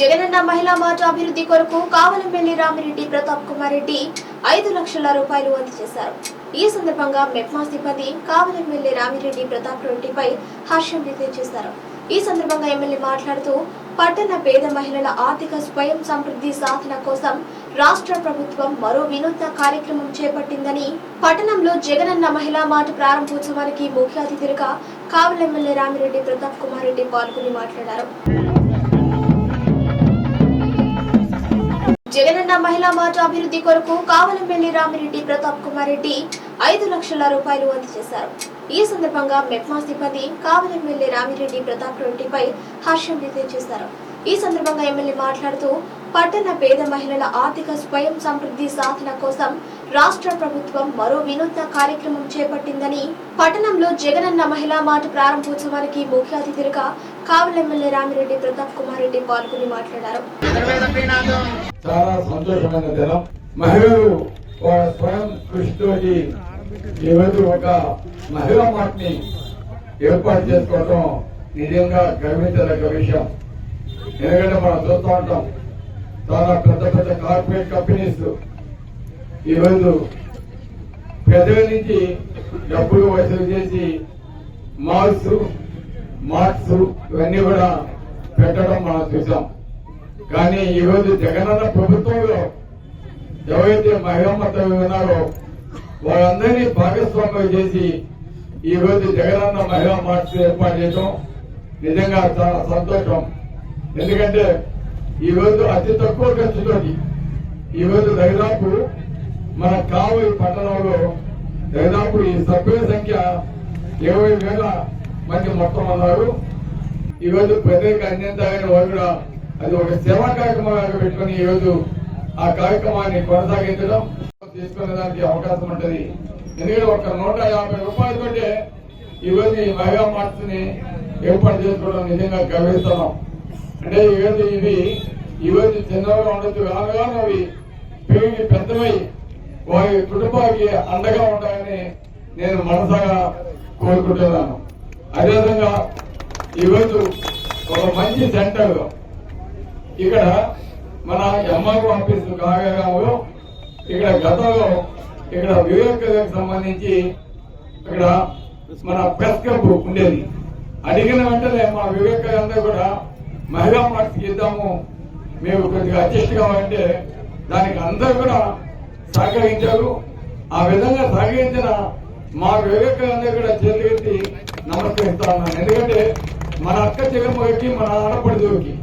జగనన్న మహిళా మార్చ అభివృద్ధి కొరకు కావలంపల్లి రామిరెడ్డి ప్రతాప్ కుమార్ రెడ్డి ఐదు లక్షల రూపాయలు అందజేశారు ఈ సందర్భంగా మెప్మా సిబ్బంది కావలంపల్లి రామిరెడ్డి ప్రతాప్ రెడ్డిపై హర్షం వ్యక్తం చేశారు. ఈ సందర్భంగా ఎమ్మెల్యే మాట్లాడుతూ పట్టణ పేద మహిళల ఆర్థిక స్వయం సమృద్ధి సాధన కోసం రాష్ట్ర ప్రభుత్వం మరో వినూత్న కార్యక్రమం చేపట్టిందని పట్టణంలో జగనన్న మహిళా మార్ట్ ప్రారంభోత్సవానికి ముఖ్య అతిథులుగా కావలి ఎమ్మెల్యే రామిరెడ్డి ప్రతాప్ కుమార్ రెడ్డి పాల్గొని మాట్లాడారు. జగనన్న మహిళా మాట అభివృద్ధి కొరకు కావలంపల్లి రామిరెడ్డి ప్రతాప్ కుమార్ రెడ్డి ఐదు లక్షల రూపాయలు అందజేశారు. ఈ సందర్భంగా మెప్మా సిబ్బంది కావలంపల్లి రామిరెడ్డి ప్రతాప్ రెడ్డిపై హర్షం వ్యక్తం చేశారు. ఈ సందర్భంగా ఎమ్మెల్యే మాట్లాడుతూ పట్టణ పేద మహిళల ఆర్థిక స్వయం సమృద్ధి సాధన కోసం రాష్ట్ర ప్రభుత్వం మరో వినూత్న కార్యక్రమం చేపట్టిందని పట్టణంలో జగనన్న మహిళా మాట ప్రారంభోత్సవానికి ముఖ్య అతిథులుగా కావలి ఎమ్మెల్యే రామిరెడ్డి ప్రతాప్ కుమార్ రెడ్డి పాల్గొని మాట్లాడారు. చాలా సంతోషమైన దినం. మహిళలు వాళ్ళ స్వయం కృషితోటి ఈరోజు ఒక మహిళా మాటని ఏర్పాటు చేసుకోవడం నిజంగా గర్వించదగ్గ విషయం. ఎందుకంటే మనం చూస్తూ ఉంటాం చాలా పెద్ద పెద్ద కార్పొరేట్ కంపెనీస్ ఈరోజు పెద్దల నుంచి డబ్బులు వసూలు చేసి మాల్స్ మార్క్స్ ఇవన్నీ కూడా పెట్టడం మనం చూసాం. కానీ ఈ జగనన్న ప్రభుత్వంలో ఎవరైతే మహిళమ్మతో ఉన్నారో వారందరినీ భాగస్వామ్యం చేసి ఈ జగనన్న మహిళా మార్చి ఏర్పాటు చేయడం నిజంగా చాలా సంతోషం. ఎందుకంటే ఈ అతి తక్కువ ఖర్చుతోటి ఈ రోజు దాదాపు మన కావలి పట్టణంలో దాదాపు ఈ సభ్యుల సంఖ్య ఇరవై వేల మంది మొత్తం ఉన్నారు. ఈ ప్రత్యేక అన్యంతమైన వారు కూడా అది ఒక సేవా కార్యక్రమంగా పెట్టుకుని ఈ రోజు ఆ కార్యక్రమాన్ని కొనసాగించడం తీసుకునే దానికి అవకాశం ఉంటది. ఎందుకంటే ఒక నూట యాభై రూపాయలు కంటే ఈ ఈ మహిళా మార్చ్ని ఏర్పాటు చేసుకోవడం నిజంగా గర్విస్తున్నాం. అంటే ఈ రోజు ఇవి ఈరోజు చిన్నగా ఉండొచ్చు రానుగా అవి పెరిగి పెద్దమై వారి కుటుంబానికి అండగా ఉంటాయని నేను మనసాగా కోరుకుంటున్నాను. అదేవిధంగా ఈరోజు ఒక మంచి సెంటర్ ఇక్కడ మన ఎంఆర్ఓ ఆఫీస్ కాగరంలో ఇక్కడ గతంలో ఇక్కడ వివేక సంబంధించి ఇక్కడ మన ప్రెస్ క్లబ్ ఉండేది. అడిగిన వెంటనే మా వివేకానంద కూడా మహిళా మార్క్స్ ఇద్దాము మేము కొద్దిగా అడ్జస్ట్ కావాలంటే దానికి అందరూ కూడా సహకరించారు. ఆ విధంగా సహకరించిన మా వివేకానంద కూడా చేతులెత్తి నమస్కరిస్తా ఉన్నాను. ఎందుకంటే మన అక్క చెల్లెమ్మకి మన ఆడపడి ఈ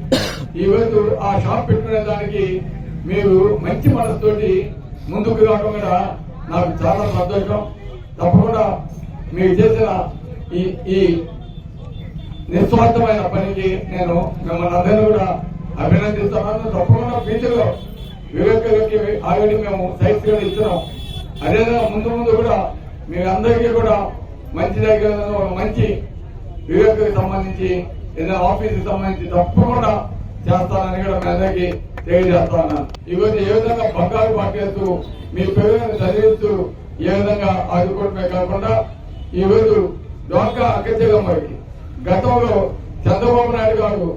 రోజు ఆ షాప్ పెట్టుకునే దానికి మీరు మంచి మనసుతోటి ముందుకు రావడం కూడా నాకు చాలా సంతోషం. తప్పకుండా మీరు చేసిన ఈ ఈ నిస్వార్థమైన పనికి నేను మిమ్మల్ని అందరినీ కూడా అభినందిస్తున్నాను. తప్పకుండా ఫ్యూచర్లో లో వివేకానికి ఆల్రెడీ మేము సైట్స్ కూడా ఇస్తున్నాం అదేవిధంగా ముందు ముందు కూడా మీ అందరికీ కూడా మంచి దగ్గర మంచి వివేకకి సంబంధించి ఏదైనా ఆఫీస్కి సంబంధించి తప్పకుండా చేస్తానని కూడా మీ అందరికీ తెలియజేస్తా ఉన్నాను ఈరోజు ఏ విధంగా బంగారు పట్టేస్తూ మీ పేరు చదివిస్తూ ఏ విధంగా ఆదుకోవడమే కాకుండా ఈరోజు డోకా అక్కచెల్లమ్మకి గతంలో చంద్రబాబు నాయుడు గారు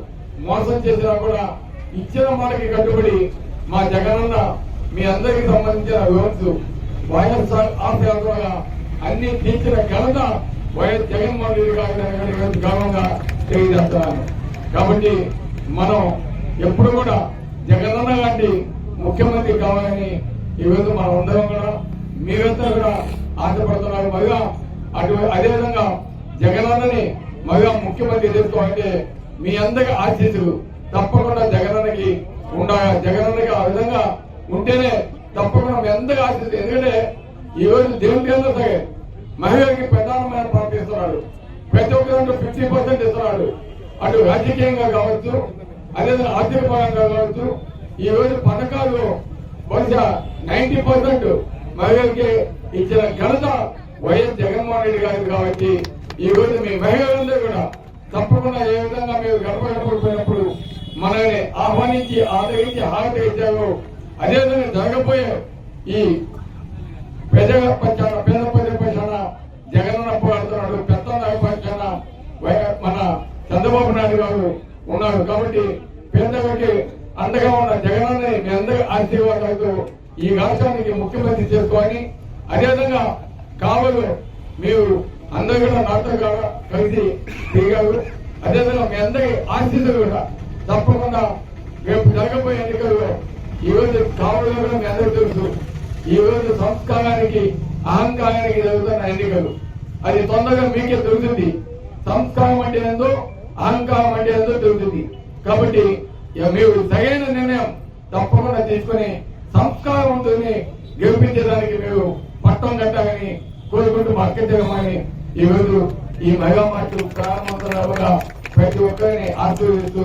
మోసం చేసినా కూడా ఇచ్చిన మాటకి కట్టుబడి మా జగనన్న మీ అందరికి సంబంధించిన వివరించు వైఎస్ఆర్ ఆశయాత్రగా అన్ని తీర్చిన ఘనత వైఎస్ జగన్మోహన్ రెడ్డి గారి గర్వంగా తెలియజేస్తున్నాను. కాబట్టి మనం ఎప్పుడు కూడా జగనన్న లాంటి ముఖ్యమంత్రి కావాలని ఈరోజు మనం ఉండడం కూడా మీరంతా కూడా ఆశపడుతున్నారు. మరిగా అటు అదేవిధంగా జగనన్నని మరిగా ముఖ్యమంత్రి చేసుకోవాలంటే మీ అందరి ఆశీస్సులు తప్పకుండా జగనన్నకి ఉండాలి. జగనన్నకి ఆ విధంగా ఉంటేనే తప్పకుండా మీ అందరి ఆశీస్సు ఎందుకంటే ఈరోజు రోజు దేవుని కేంద్ర సరే మహిళలకి ప్రధానమైన పాత్ర ఇస్తున్నాడు. ప్రతి ఒక్కరు ఫిఫ్టీ పర్సెంట్ ఇస్తున్నాడు. అటు రాజకీయంగా కావచ్చు అదేవిధంగా ఆర్థిక పరంగా కావచ్చు ఈ రోజు పథకాలు బహుశా నైన్టీ పర్సెంట్ మహిళలకి ఇచ్చిన ఘనత వైఎస్ జగన్మోహన్ రెడ్డి గారికి కాబట్టి ఈ రోజు మీ మహిళలందరూ కూడా తప్పకుండా ఏ విధంగా మీరు గడప గడపడిపోయినప్పుడు మనల్ని ఆహ్వానించి ఆదరించి హారతి ఇచ్చారు అదేవిధంగా జరగబోయే ఈ ప్రజా పక్షాన పేద ప్రజల పక్షాన జగనన్న పోరాడుతున్నాడు పెద్ద పక్షాన వై- మన చంద్రబాబు నాయుడు గారు ఉన్నారు కాబట్టి పేదలకి అండగా జగనాన్ని మీ అందరి ఆశీర్వాదాలతో ఈ రాష్ట్రానికి ముఖ్యమంత్రి చేసుకోని అదేవిధంగా కావలు మీరు అందరూ కూడా నాతో కూడా కలిసి తిరిగారు. అదేవిధంగా మీ అందరి ఆశీస్సులు కూడా తప్పకుండా రేపు జరగబోయే ఎన్నికల్లో ఈ రోజు కావలు కూడా మీ అందరూ తెలుసు. ఈ రోజు సంస్కారానికి అహంకారానికి జరుగుతున్న ఎన్నికలు. అది తొందరగా మీకే దొరుకుతుంది సంస్కారం అంటే ఏందో అహంకారం అంటే ఏందో దొరుకుతుంది కాబట్టి మీరు సరైన నిర్ణయం తప్పకుండా తీసుకుని సంస్కారవంతుని గెలిపించడానికి మీరు పట్టం కట్టాలని కోరుకుంటూ మా ఈరోజు ఈ రోజు ఈ మహిళా మార్చు ప్రారంభంగా ప్రతి ఒక్కరిని ఆశీర్వదిస్తూ